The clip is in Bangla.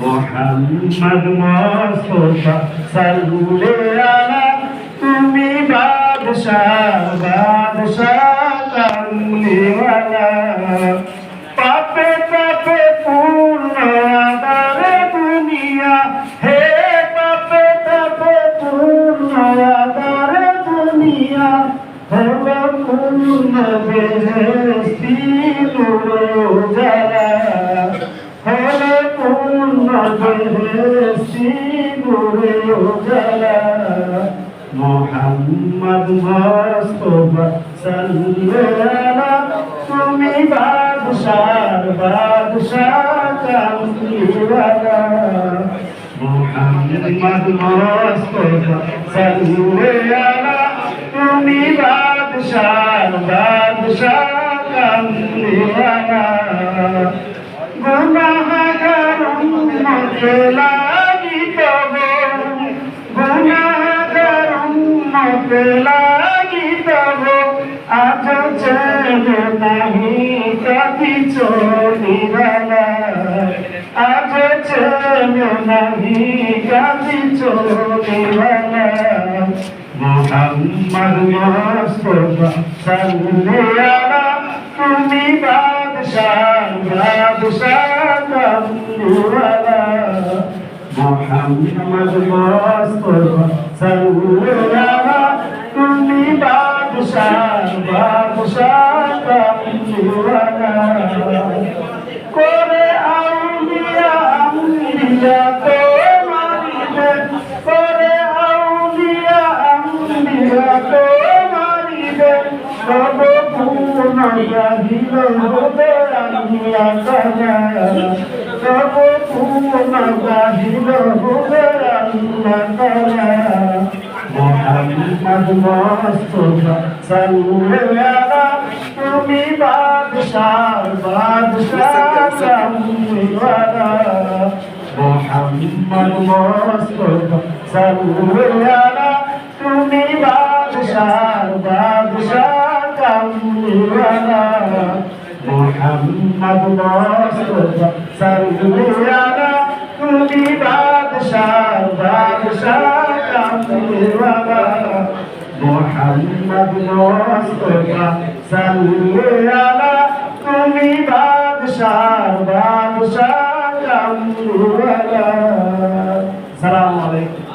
মোহাম্মদ মোস্তফা সাল্লে আলা তুমি বাদশাহ বাদশাহ কামলিওয়ালা। পূর্ণ বেহেস্তি যারা হলো পূর্ণ বেহেস্তি যারা মোহাম্মদ মোস্তফা সাল্লাল্লাহু তুমি বাদশাহ বাদশাহ কামলিওয়ালা। মোহাম্মদ মোস্তফা সাল্লাল্লাহু লাগি তবে আজ চেনে নাহি কাতি চলিবালা আজ চেনে নাহি কাতি চলিবালা মোহাম্মদ মুস্তফা সাল্লাল্লাহু বাদশাহ বাদশাহ কামলিওয়ালা মোহাম্মদ মুস্তফা সাল্লাল্লাহু তুমি বাদশাহ বাদশাহ কামলিওয়ালা পূর্ণ গাহিল হবে আল্লাহ তাআলা সব পূর্ণ গাহিল হবে আল্লাহ তাআলা মোহাম্মদ মুস্তফা সাল্লাল্লাহু তুমি বাদশাহ বাদশাহ কামলিওয়ালা মোহাম্মদ মুস্তফা সাল্লাল্লাহু তুমি বাদশাহ বাদশাহ কামলিওয়ালা মোহাম্মদ মুস্তফা সাল্লাল্লাহু তুমি বাদশাহ বাদশাহ কামলিওয়ালা। মোহাম্মদ মুস্তফা সাল্লাল্লাহু তুমি বাদশাহ বাদশাহ কামলিওয়ালা। সালামু আলাইকুম।